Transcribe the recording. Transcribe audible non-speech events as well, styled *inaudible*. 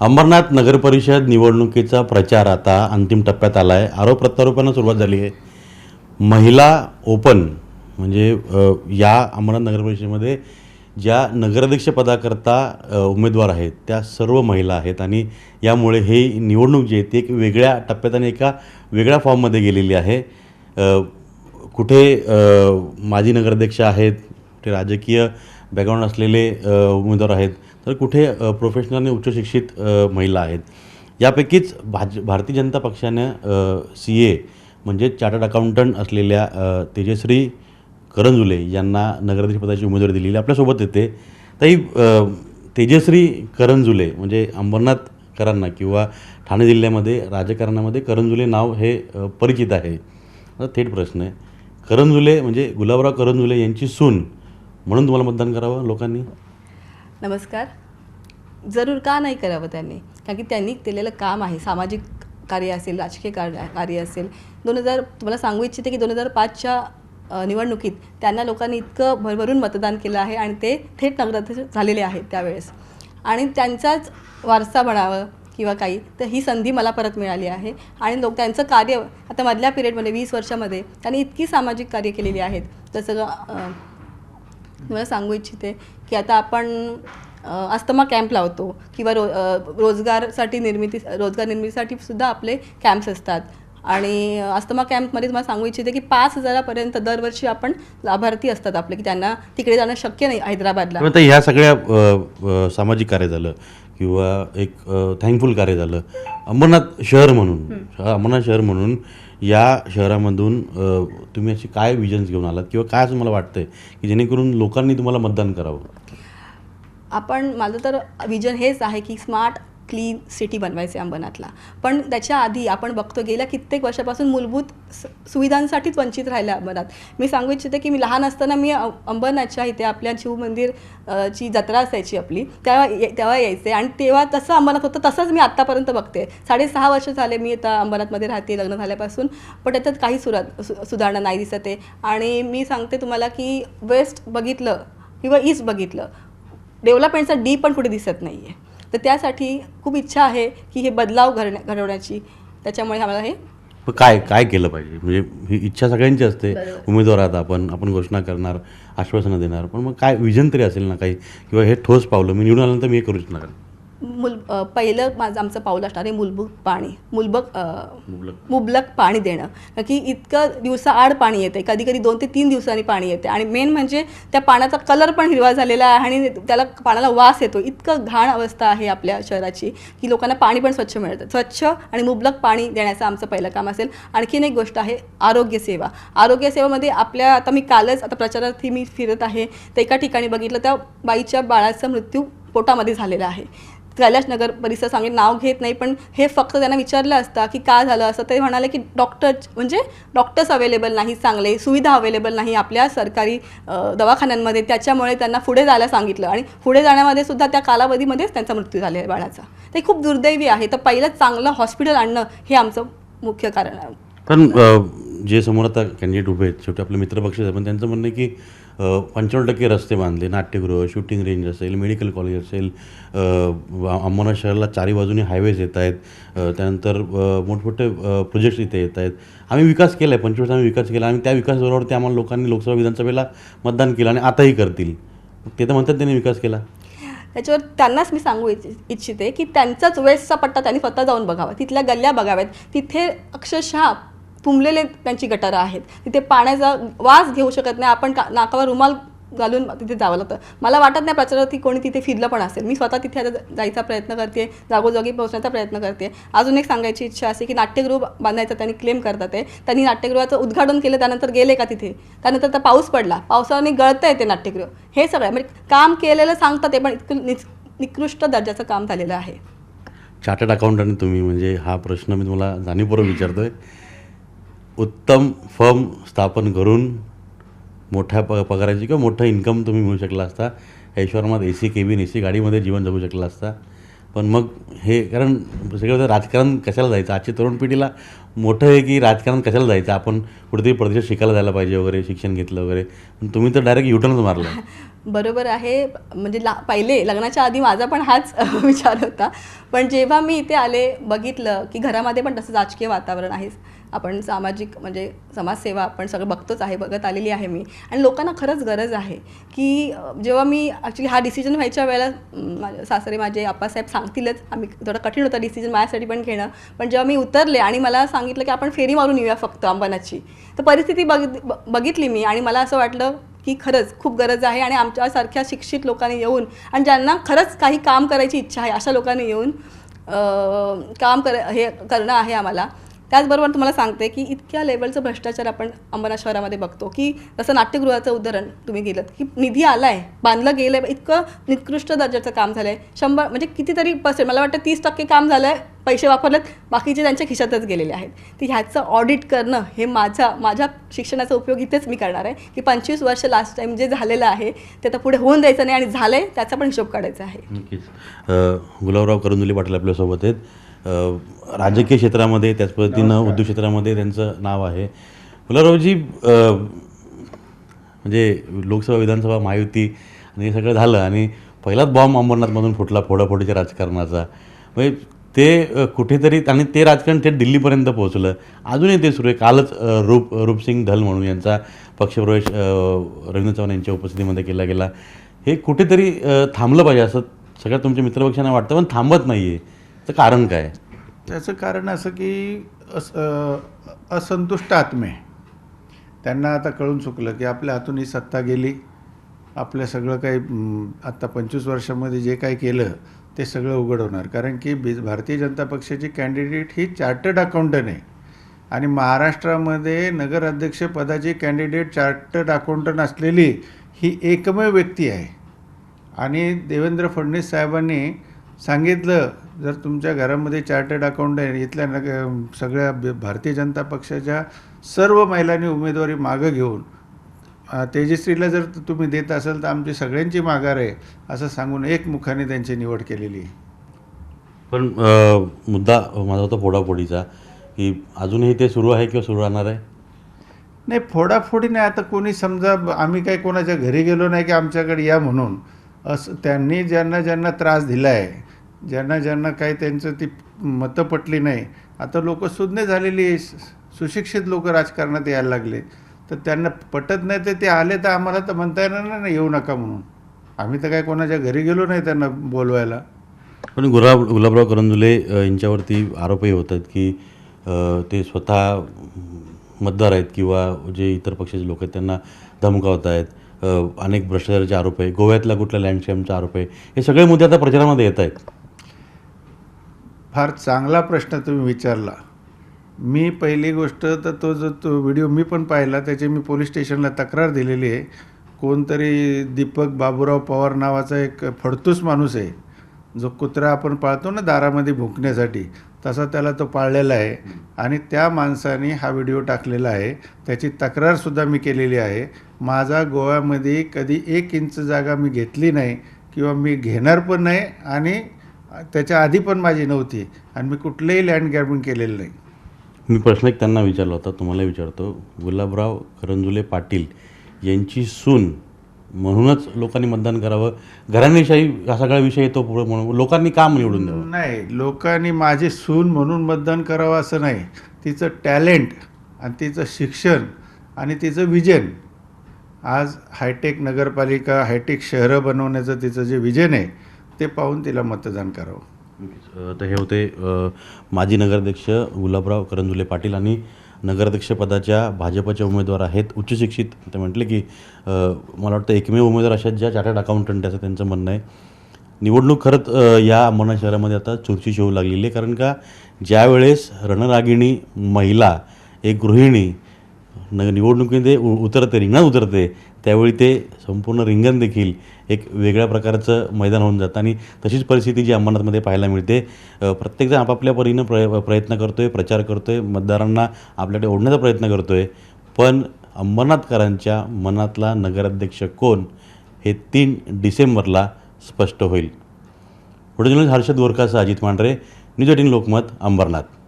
अंबरनाथ नगरपरिषद निवडणुकीचा प्रचार आता अंतिम टप्प्यात आला आहे आरोप प्रत्यारोपांना सुरुवात झाली आहे. महिला ओपन म्हणजे या अंबरनाथ नगरपरिषदेमध्ये ज्या नगराध्यक्षपदाकरता उमेदवार आहेत त्या सर्व महिला आहेत आणि यामुळे हे निवडणूक जी आहे ती एक वेगळ्या टप्प्यात आणि एका वेगळ्या फॉर्ममध्ये गेलेली आहे. कुठे माजी नगराध्यक्ष आहेत कुठे राजकीय बॅकग्राऊंड असलेले उमेदवार आहेत तर कुठे प्रोफेशनल आणि उच्चशिक्षित महिला आहेत. यापैकीच भाज भारतीय जनता पक्षानं सी ए म्हणजे चार्टर्ड अकाउंटंट असलेल्या तेजश्री करंजुले यांना नगराध्यक्षपदाची उमेदवारी दिलेली. आहे. आपल्यासोबत येते. ताई तेजश्री करंजुले म्हणजे अंबरनाथकरांना किंवा ठाणे जिल्ह्यामध्ये राजकारणामध्ये करंजुले नाव हे परिचित आहे. थेट प्रश्न आहे. करंजुले म्हणजे गुलाबराव करंजुले यांची सून म्हणून तुम्हाला मतदान करावं लोकांनी? नमस्कार. जरूर का नाही करावं त्यांनी? कारण की त्यांनी केलेलं काम आहे. सामाजिक कार्य असेल राजकीय कार्य कार्य असेल. दोन हजार तुम्हाला सांगू इच्छिते की दोन हजार पाचच्या निवडणुकीत त्यांना लोकांनी इतकं भरभरून मतदान केलं आहे आणि ते थेट नगराध्यक्ष झालेले आहेत त्यावेळेस. आणि त्यांचाच वारसा म्हणावं किंवा काही तर ही संधी मला परत मिळाली आहे. आणि लोक त्यांचं कार्य आता मधल्या पिरियडमध्ये वीस वर्षामध्ये त्यांनी इतकी सामाजिक कार्य केलेली आहेत. जसं अ, मला सांगू इच्छिते की आता आपण अ, अस्थमा कॅम्प लावतो किंवा रो रोजगारसाठी निर्मिती रोजगार निर्मितीसाठी सुद्धा आपले कॅम्प्स असतात. आणि अस्थमा कॅम्पमध्ये तुम्हाला सांगू इच्छिते की पाच हजारापर्यंत दरवर्षी आपण लाभार्थी असतात आपले की त्यांना तिकडे जाणं शक्य नाही हैदराबादला. आता ह्या सगळ्या सामाजिक कार्य झालं किंवा एक थँकफुल कार्य झालं. अंबरनाथ शहर म्हणून अंबरनाथ शहर म्हणून या शहरामधून तुम्ही असे काय विजन्स घेऊन आलात? किंवा काय असं मला वाटतंय की जेणेकरून लोकांनी तुम्हाला मतदान करावं? आपण माझं तर विजन हेच आहे की स्मार्ट क्लीन सिटी बनवायचे अंबरनाथला पण त्याच्या आधी आपण बघतो गेल्या कित्येक वर्षापासून मूलभूत स- सुविधांसाठीच वंचित राहिलं अंबरनाथ मी सांगू इच्छिते की मी लहान असताना मी अंबरनाथच्या इथे आपल्या शिव मंदिर ची जत्रा असायची आपली. तेव्हा ये- तेव्हा यायचे आणि तेव्हा तसं अंबरनाथ होतं तसंच मी आत्तापर्यंत बघते. साडेसहा वर्ष झाले मी आता अंबरनाथमध्ये राहते लग्न झाल्यापासून पण त्याच्यात काही सुरात सु सुधारणा नाही दिसत. आहे आणि मी सांगते तुम्हाला की वेस्ट बघितलं किंवा ईस्ट बघितलं डेव्हलपमेंटचा डी पण कुठे दिसत नाही आहे तर त्यासाठी खूप इच्छा आहे की हे बदलाव घडण्या घडवण्याची. त्याच्यामुळे आम्हाला हे पण काय काय केलं पाहिजे? म्हणजे ही इच्छा सगळ्यांची असते. बरोबर. उमेदवार आहात आपण आपण घोषणा करणार आश्वासनं देणार. पण मग काय विजन तरी असेल ना काही? किंवा हे ठोस पावलं मी निवडून आल्यानंतर मी हे करू शकणार मुल पहिलं माझं आमचं पाऊल असणार आहे मूलभूत पाणी. अ, मुबलक. पाणी देणं. कारण की इतकं दिवसाआड पाणी येते कधी कधी दोन ते तीन दिवसांनी पाणी येते आणि मेन म्हणजे त्या पाण्याचा कलर पण हिरवा झालेला आहे आणि त्याला पाण्याला वास येतो. इतकं घाण अवस्था आहे आपल्या शहराची की लोकांना पाणी पण स्वच्छ मिळतं. स्वच्छ आणि मुबलक पाणी देण्याचं आमचं पहिलं काम असेल. आणखीन एक गोष्ट आहे आरोग्य सेवा. आरोग्य सेवेमध्ये आपल्या आता मी कालच आता प्रचारार्थी मी फिरत आहे. तर एका ठिकाणी बघितलं त्या बाईच्या बाळाचा मृत्यू पोटामध्ये झालेला आहे. कैलाश नगर परिसर सांगेल नाव घेत नाही पण हे फक्त त्यांना विचारलं असतं की का झालं असं ते म्हणाले की डॉक्टर म्हणजे डॉक्टर्स अवेलेबल नाही चांगले सुविधा अवेलेबल नाही आपल्या सरकारी दवाखान्यांमध्ये त्याच्यामुळे त्यांना पुढे जायला सांगितलं. आणि पुढे जाण्यामध्ये सुद्धा त्या कालावधीमध्येच त्यांचा मृत्यू झाला आहे बाळाचा. ते खूप दुर्दैवी आहे. तर पहिलं चांगलं हॉस्पिटल आणणं हे आमचं मुख्य कारण आहे. पण जे समोर आता कॅन्डिडेट उभे आहेत शेवटी आपले मित्रपक्ष आहेत पण त्यांचं म्हणणं आहे की पंचावन्न टक्के रस्ते बांधले. नाट्यगृह शूटिंग रेंज असेल मेडिकल कॉलेज असेल अ, अंबरनाथ शहराला चारी बाजूने हायवेज येत आहेत. त्यानंतर मोठमोठे प्रोजेक्ट्स इथे येत आहेत. आम्ही विकास केला आहे पंचवीस आम्ही विकास केला. आणि त्या विकासाबरोबर आम्हाला लोकांनी लोकसभा विधानसभेला मतदान केलं आणि आताही करतील. ते तर म्हणतात त्यांनी विकास केला. त्याच्यावर त्यांनाच मी सांगू इच्छि- इच्छिते की त्यांचाच वेस्टचा पट्टा त्यांनी स्वतः जाऊन बघावा. तिथल्या गल्ल्या बघाव्यात. तिथे अक्षरशः तुंबलेले त्यांची गटारं आहेत. तिथे पाण्याचा वास घेऊ शकत नाही. आपण का नाकावर रुमाल घालून तिथे जावं लागतं. मला वाटत नाही प्रचारार्थी कोणी तिथे फिरलं पण असेल. मी स्वतः तिथे आता जायचा प्रयत्न करते. जागोजागी पोहोचण्याचा प्रयत्न करते. अजून एक सांगायची इच्छा असे की नाट्यगृह बांधायचा त्यांनी क्लेम करतात आहे त्यांनी नाट्यगृहाचं उद्घाटन केलं त्यानंतर गेले का तिथे? त्यानंतर तर पाऊस पडला. पावसाने गळतं येते नाट्यगृह. हे सगळं म्हणजे काम केलेलं सांगतात ते पण इतकं निस- निकृष्ट दर्जाचं काम झालेलं आहे. चार्टर्ड अकाउंटंट तुम्ही म्हणजे हा प्रश्न मी तुम्हाला जाणीवपूर्वक विचारतोय. उत्तम फर्म स्थापन करून मोठ्या प पगाराची किंवा मोठं इन्कम तुम्ही मिळू शकला असता. ऐश्वरमात A C cabin A C गाडीमध्ये जीवन जगू शकला असता. पण मग हे कारण सगळं राजकारण कशाला जायचं? आजची तरुण पिढीला मोठं आहे की राजकारण कशाला जायचं? आपण कुठेतरी परदेशात शिकायला जायला पाहिजे वगैरे शिक्षण घेतलं वगैरे. पण तुम्ही तर डायरेक्ट युटर्नच मारला. *laughs* बरोबर आहे. म्हणजे ला पहिले लग्नाच्या आधी माझा पण हाच *laughs* विचार होता. पण जेव्हा मी इथे आले बघितलं की घरामध्ये पण तसं राजकीय वातावरण आहे. आपण सामाजिक म्हणजे समाजसेवा आपण सगळं बघतोच आहे बघत आलेली आहे मी. आणि लोकांना खरंच गरज आहे की जेव्हा मी ॲक्च्युली हा डिसिजन व्हायच्या वेळेला सासरे माझे आप्पासाहेब सांगतीलच. आम्ही थोडा कठीण होता डिसिजन माझ्यासाठी पण घेणं. पण जेव्हा मी उतरले आणि मला सांगितलं की आपण फेरी मारून येऊया फक्त अंबनाची. तर परिस्थिती बघ बघितली मी आणि मला असं वाटलं की खरंच खूप गरज आहे आणि आमच्यासारख्या शिक्षित लोकांनी येऊन आणि ज्यांना खरंच काही काम करायची इच्छा आहे अशा लोकांनी येऊन काम कर हे करणं आहे आम्हाला. त्याचबरोबर तुम्हाला सांगते की इतक्या लेवलचं भ्रष्टाचार आपण अंबरनाथ शहरामध्ये बघतो की जसं नाट्यगृहाचं उदाहरण तुम्ही गेलं की निधी आला आहे बांधलं गेलं आहे इतकं निकृष्ट दर्जाचं काम झालं आहे शंभर म्हणजे कितीतरी पर्सेंट मला वाटतं तीस टक्के काम झालं आहे पैसे वापरलेत बाकीचे त्यांच्या खिशातच गेलेले आहेत. तर ह्याचं ऑडिट करणं हे माझा माझ्या शिक्षणाचा उपयोग इथेच मी करणार आहे की पंचवीस वर्ष लास्ट टाईम जे झालेलं आहे ते आता पुढे होऊन द्यायचं नाही आणि झालं आहे त्याचा पण हिशोब काढायचा आहे. नक्कीच. गुलाबराव करंदुली पाटील आपल्यासोबत आहेत. राजकीय क्षेत्रामध्ये त्याच पद्धतीनं उद्योग क्षेत्रामध्ये त्यांचं नाव आहे. गुलाबरावजी म्हणजे लोकसभा विधानसभा महायुती आणि हे सगळं झालं आणि पहिलाच बॉम्ब अंबरनाथमधून फुटला फोडाफोडीच्या राजकारणाचा. म्हणजे ते कुठेतरी आणि ते राजकारण थेट दिल्लीपर्यंत पोहोचलं. अजूनही ते सुरू आहे. कालच रूप रूपसिंग धल म्हणून यांचा पक्षप्रवेश रवींद्र चव्हाण यांच्या उपस्थितीमध्ये केला गेला. हे कुठेतरी थांबलं पाहिजे असं सगळ्या तुमच्या मित्रपक्षांना वाटतं पण थांबत नाही आहे तर कारण काय? त्याचं कारण असं की अस असंतुष्ट आत्मे. त्यांना आता कळून चुकलं की आपल्या हातून ही सत्ता गेली. आपलं सगळं काही आत्ता पंचवीस वर्षामध्ये जे काही केलं ते सगळं उघड होणार. कारण की बी भारतीय जनता पक्षाची कॅन्डिडेट ही चार्टर्ड अकाउंटंट आहे. आणि महाराष्ट्रामध्ये नगराध्यक्षपदाची कॅन्डिडेट चार्टर्ड अकाउंटंट असलेली ही एकमेव व्यक्ती आहे. आणि देवेंद्र फडणवीस साहेबांनी सांगितलं जर तुमच्या घरामध्ये चार्टर्ड अकाउंट आहे इथल्या नग सगळ्या भारतीय जनता पक्षाच्या सर्व महिलांनी उमेदवारी मागं घेऊन तेजश्रीला जर तुम्ही देत असाल तर आमची सगळ्यांची माघार आहे असं सांगून एक मुखाने त्यांची निवड केलेली आहे. पण मुद्दा माझा होता फोडाफोडीचा की अजूनही ते सुरू आहे किंवा सुरू राहणार आहे? नाही फोडाफोडी नाही आता कोणी समजा आम्ही काही कोणाच्या घरी गेलो नाही की आमच्याकडे या म्हणून असं त्यांनी ज्यांना ज्यांना त्रास दिला आहे ज्यांना ज्यांना काही त्यांचं ती मतं पटली नाही. आता लोक सुज्ञ झालेली सुशिक्षित लोक राजकारणात यायला लागले. तर त्यांना पटत नाही तर ते आले तर आम्हाला तर म्हणता येणार नाही ना येऊ नका म्हणून. आम्ही तर काय कोणाच्या घरी गेलो नाही त्यांना बोलवायला. पण गुलाब गुलाबराव करंजुले यांच्यावरती आरोपही होतात की ते स्वतः मतदार आहेत किंवा जे इतर पक्षाचे लोक आहेत त्यांना धमकावत आहेत. अनेक भ्रष्टाचाराचे आरोप आहे. गोव्यातला कुठला लँडस्कॅमचा आरोप आहे. हे सगळे मुद्दे आता प्रचारामध्ये येत आहेत. फार चांगला प्रश्न तुम्ही विचारला. मी पहिली गोष्ट तर तो जो तो व्हिडिओ मी पण पाहिला त्याची मी पोलीस स्टेशनला तक्रार दिलेली आहे. कोणतरी दीपक बाबूराव पवार नावाचा एक फडतूस माणूस आहे. जो कुत्रा आपण पाळतो ना दारामध्ये भुंकण्यासाठी तसा त्याला तो पाळलेला आहे. आणि त्या माणसाने हा व्हिडिओ टाकलेला आहे. त्याची तक्रारसुद्धा मी केलेली आहे. माझा गोव्यामध्ये कधी एक इंच जागा मी घेतली नाही किंवा मी घेणार पण नाही आणि त्याच्या आधी पण माझी नव्हती आणि मी कुठलंही लँड ग्रॅबिंग केलेलं नाही. मी प्रश्न एक त्यांना विचारला होता तुम्हाला विचारतो गुलाबराव करंजुले पाटील यांची सून म्हणूनच लोकांनी मतदान करावं. घराणेशाही हा सगळा विषय येतो पुढे म्हणून. लोकांनी काम निवडून द्यावं? नाही लोकांनी माझी सून म्हणून मतदान करावं असं नाही. तिचं टॅलेंट आणि तिचं शिक्षण आणि तिचं विजन आज हायटेक नगरपालिका हायटेक शहरं बनवण्याचं तिचं जे विजन आहे ते पाहून तिला मतदान करावं. तर हे होते माजी नगराध्यक्ष गुलाबराव करंजुले पाटील आणि नगराध्यक्षपदाच्या भाजपच्या उमेदवार आहेत उच्च शिक्षित. ते म्हटले की मला वाटतं एकमेव उमेदवार अशा ज्या चार्टर्ड अकाउंटंट असं त्यांचं म्हणणं आहे. निवडणूक खरंच या अंबरनाथ शहरामध्ये आता चुरशीची होऊ लागलेली आहे. कारण का ज्यावेळेस रणरागिणी महिला एक गृहिणी न निवडणुकीमध्ये उ उतरते रिंगणात उतरते त्यावेळी ते संपूर्ण रिंगण देखील एक वेगळ्या प्रकारचं मैदान होऊन जातं. आणि तशीच परिस्थिती जी अंबरनाथमध्ये पाहायला मिळते प्रत्येकजण आपापल्या परीनं प्रय प्रयत्न करतो आहे प्रचार करतो आहे मतदारांना आपल्याकडे ओढण्याचा प्रयत्न करतो आहे पण अंबरनाथकरांच्या मनातला नगराध्यक्ष कोण हे तीन डिसेंबरला स्पष्ट होईल. पुढे हर्षद गोरखासह अजित मांढरे न्यूज एटीन लोकमत अंबरनाथ.